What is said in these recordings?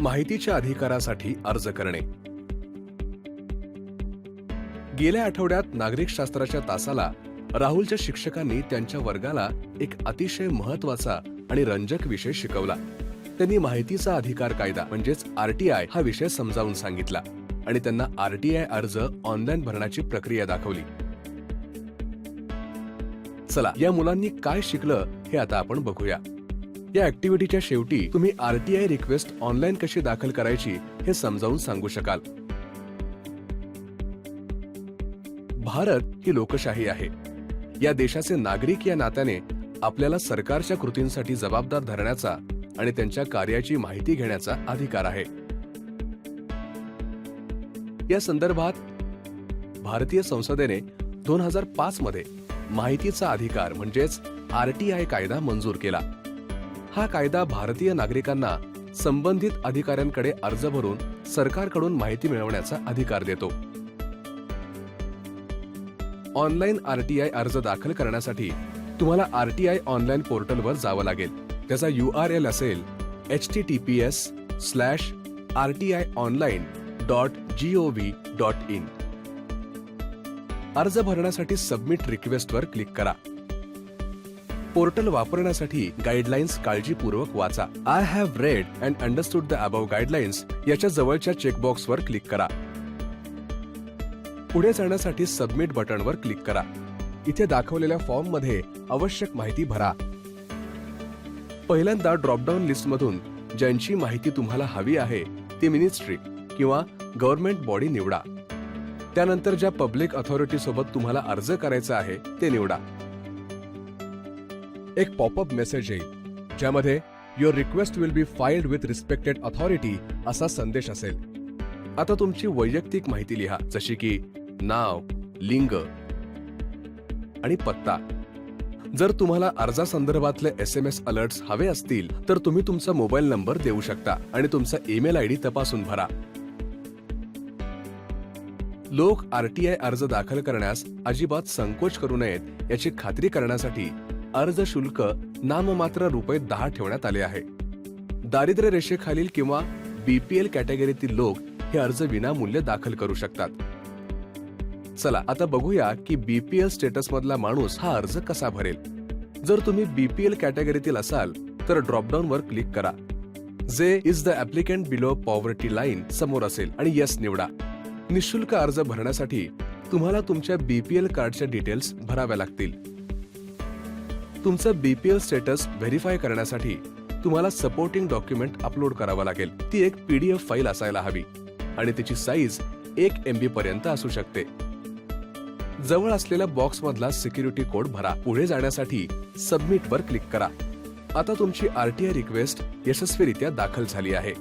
माहितीच्या अधिकारासाठी अर्ज करणे. गेल्या आठवड्यात नागरिक शास्त्राच्या तासाला राहुलच्या शिक्षकांनी त्यांच्या वर्गाला एक अतिशय महत्त्वाचा आणि रंजक विषय शिकवला. त्यांनी माहितीचा अधिकार कायदा म्हणजेच आरटीआय हा विषय समजावून सांगितला आणि त्यांना आरटीआय अर्ज ऑनलाईन भरण्याची प्रक्रिया दाखवली. चला या मुलांनी काय शिकलं हे आता आपण बघूया. या ऍक्टिव्हिटीच्या शेवटी तुम्ही आरटीआय रिक्वेस्ट ऑनलाईन कशी दाखल करायची हे समजावून सांगू शकाल. भारत ही लोकशाही आहे. या देशाचे नागरिक या नात्याने आपल्याला सरकारच्या कृतींसाठी जबाबदार धरण्याचा आणि त्यांच्या कार्याची माहिती घेण्याचा अधिकार आहे. या संदर्भात भारतीय संसदेने दोन हजार पाच मध्ये माहितीचा अधिकार म्हणजेच आरटीआय कायदा मंजूर केला. हा कायदा भारतीय नागरिकांना संबंधित अधिकाऱ्यांकडे अर्ज भरून सरकारकडून माहिती मिळवण्याचा अधिकार देतो. ऑनलाईन आरटीआय अर्ज दाखल करण्यासाठी तुम्हाला आरटीआय ऑनलाईन पोर्टलवर जावं लागेल. त्याचा यू आर एल असेल H T T P S slash R T I online dot G O V dot in. अर्ज भरण्यासाठी सबमिट रिक्वेस्टवर क्लिक करा. पोर्टल वापरण्यासाठी गाईडलाईन्स काळजीपूर्वक वाचा. I have read and understood the above guidelines याच्या जवळच्या चेकबॉक्सवर क्लिक करा. पुढे जाण्यासाठी सबमिट बटनवर क्लिक करा. इथे दाखवलेल्या फॉर्ममध्ये आवश्यक माहिती भरा. पहिल्यांदा ड्रॉपडाऊन लिस्टमधून ज्यांची माहिती तुम्हाला हवी आहे ती मिनिस्ट्री किंवा गव्हर्नमेंट बॉडी निवडा. त्यानंतर ज्या पब्लिक अथॉरिटी सोबत तुम्हाला अर्ज करायचा आहे ते निवडा. एक पॉपअप मेसेज येईल ज्यामध्ये your request will be filed with respected authority असा संदेश असेल. आता तुमची वैयक्तिक माहिती लिहा जशी की नाव लिंग आणि पत्ता. जर तुम्हाला अर्जासंदर्भातले एस एम एस अलर्ट्स हवे असतील तर तुम्ही तुमचा मोबाईल नंबर देऊ शकता आणि तुमचा ईमेल आयडी तपासून भरा. लोक आरटीआय अर्ज दाखल करण्यास अजिबात संकोच करू नयेत याची खात्री करण्यासाठी अर्ज शुल्क नाममात्र रुपये दहा ठेवण्यात आले आहे. दारिद्र्य रेषेखालील किंवा बीपीएल कॅटेगरीतील लोक हे अर्ज विनामूल्य दाखल करू शकतात. चला आता बघूया की बीपीएल स्टेटस मधला माणूस हा अर्ज कसा भरेल. जर तुम्ही बीपीएल कॅटेगरीतील असाल तर ड्रॉपडाऊन वर क्लिक करा. जे is the applicant below poverty line समोर असेल आणि यस निवडा. निशुल्क अर्ज भरण्यासाठी तुम्हाला तुमच्या बीपीएल कार्डच्या डिटेल्स भराव्या लागतील. तुमचं बीपीएल स्टेटस व्हेरीफाय करण्यासाठी तुम्हाला सपोर्टिंग डॉक्युमेंट अपलोड करावं लागेल. ती एक पीडीएफ फाईल असायला हवी. आणि तिची साईज एक एमबी पर्यंत असू शकते. जवळ असलेल्या बॉक्स मधला सिक्युरिटी कोड भरा. पुढे जाण्यासाठी सबमिट वर क्लिक करा. आता तुमची आरटीआय रिक्वेस्ट यशस्वीरित्या दाखल झाली आहे.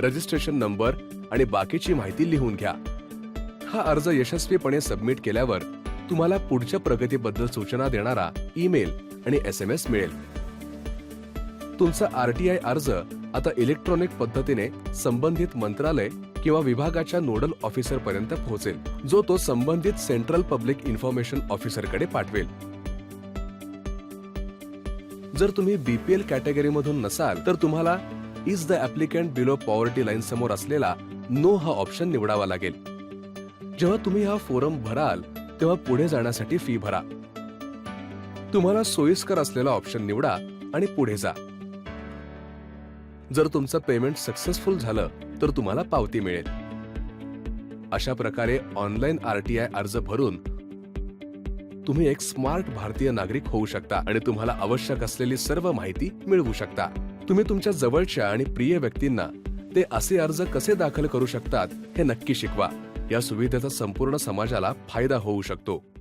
रजिस्ट्रेशन नंबर आणि बाकीची माहिती लिहून घ्या. हा अर्ज यशस्वीपणे सबमिट केल्यावर तुम्हाला पुढच्या प्रगतीबद्दल सूचना देणारा ईमेल आणि एस एम एस मिळेल तुमचा आरटीआय अर्ज आता इलेक्ट्रॉनिक पद्धतीने संबंधित मंत्रालय किंवा विभागाच्या नोडल ऑफिसर पर्यंत पोहोचेल जो तो संबंधित सेंट्रल पब्लिक इन्फॉर्मेशन ऑफिसरकडे पाठवेल. जर तुम्ही बीपीएल कॅटेगरीमधून नसाल तर तुम्हाला is the applicant below poverty line समोर असलेला नो हा ऑप्शन निवडावा लागेल. जेव्हा तुम्ही हा फोरम भराल तेव्हा पुढे जाण्यासाठी फी भरा. तुम्हाला सोयीस्कर असलेला ऑप्शन निवडा आणि पुढे जा. जर तुमचं पेमेंट सक्सेसफुल झालं तर तुम्हाला पावती मिळेल. अशा प्रकारे ऑनलाईन आरटीआय अर्ज भरून तुम्ही एक स्मार्ट भारतीय नागरिक होऊ शकता आणि तुम्हाला आवश्यक असलेली सर्व माहिती मिळवू शकता. तुम्ही तुमच्या जवळच्या आणि प्रिय व्यक्तींना ते असे अर्ज कसे दाखल करू शकतात हे नक्की शिकवा. या सुविधेचा संपूर्ण समाजाला फायदा होऊ शकतो.